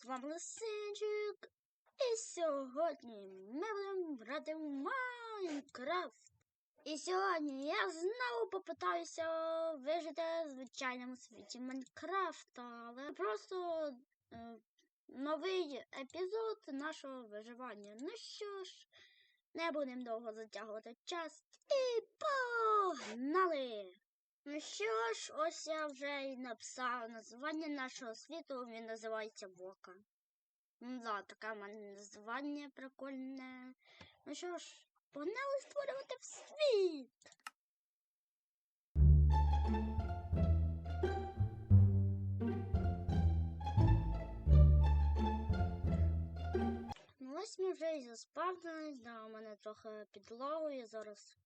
з вами Лисичик. І сьогодні ми будемо грати в Майнкрафт. І сьогодні я знову попитаюся вижити в звичайному світі Майнкрафта, але просто е, новий епізод нашого виживання. Ну що ж, не будемо довго затягувати час. І погнали! Ну що ж, ось я вже і написав названня нашого світу, він називається Вока. Ну да, таке в мене названня прикольне. Ну що ж, погнали створювати світ. Ну ось ми вже і заспавнились, да, у мене трохи підлогою зараз.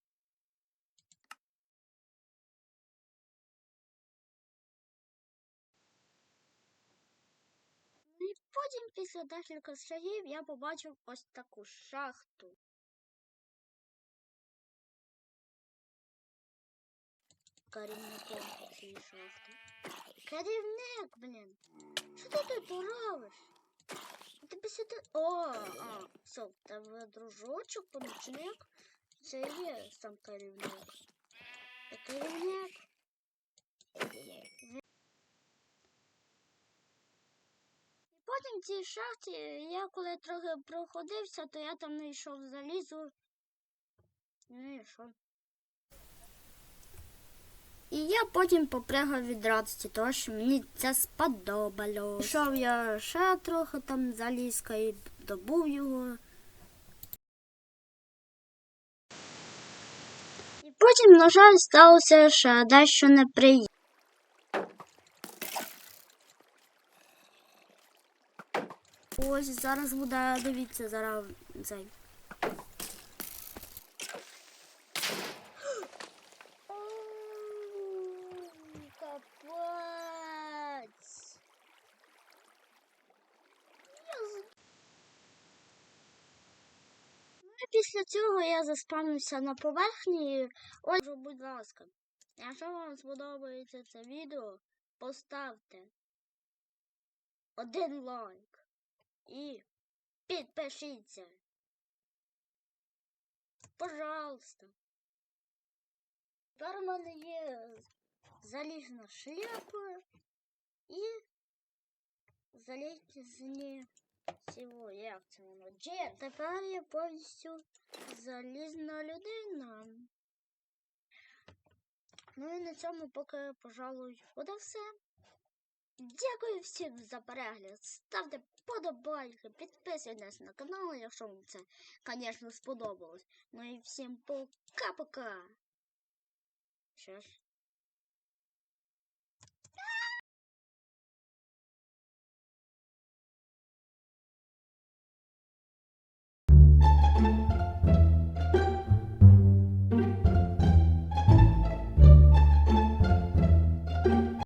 Потім після декілька шагів я побачив ось таку шахту. Керівником цієї шахти. Керівник, блін. Що ти тут робиш? Тобі сюди. О, а, все, тебе дружочок, помічник. Це і є сам керівник. Керівник. І потім в цій шахті я коли трохи проходився, то я там знайшов залізо. Ну і що? І я потім попрягав від радості, тому що мені це сподобалось. Пішов я ще трохи там залізка і добув його. І потім, на жаль, сталося ще дещо неприємне. Ось зараз буде, дивіться, зараз цей. Капець. Ну, Після цього я заспавнився на поверхні. Ось, будь ласка, якщо вам сподобається це відео, поставте один лайк і підпишіться. Пожалуйста. Тепер у мене є залізна шляпа і залізні всього, як це воно? Джет. Тепер я повністю залізна людина. Ну і на цьому поки, пожалуй, буде все. Дякую всім за перегляд. Ставте подобайки, підписуйтесь на канал, якщо вам це, звісно, сподобалось. Ну і всім пока-пока. Що ж.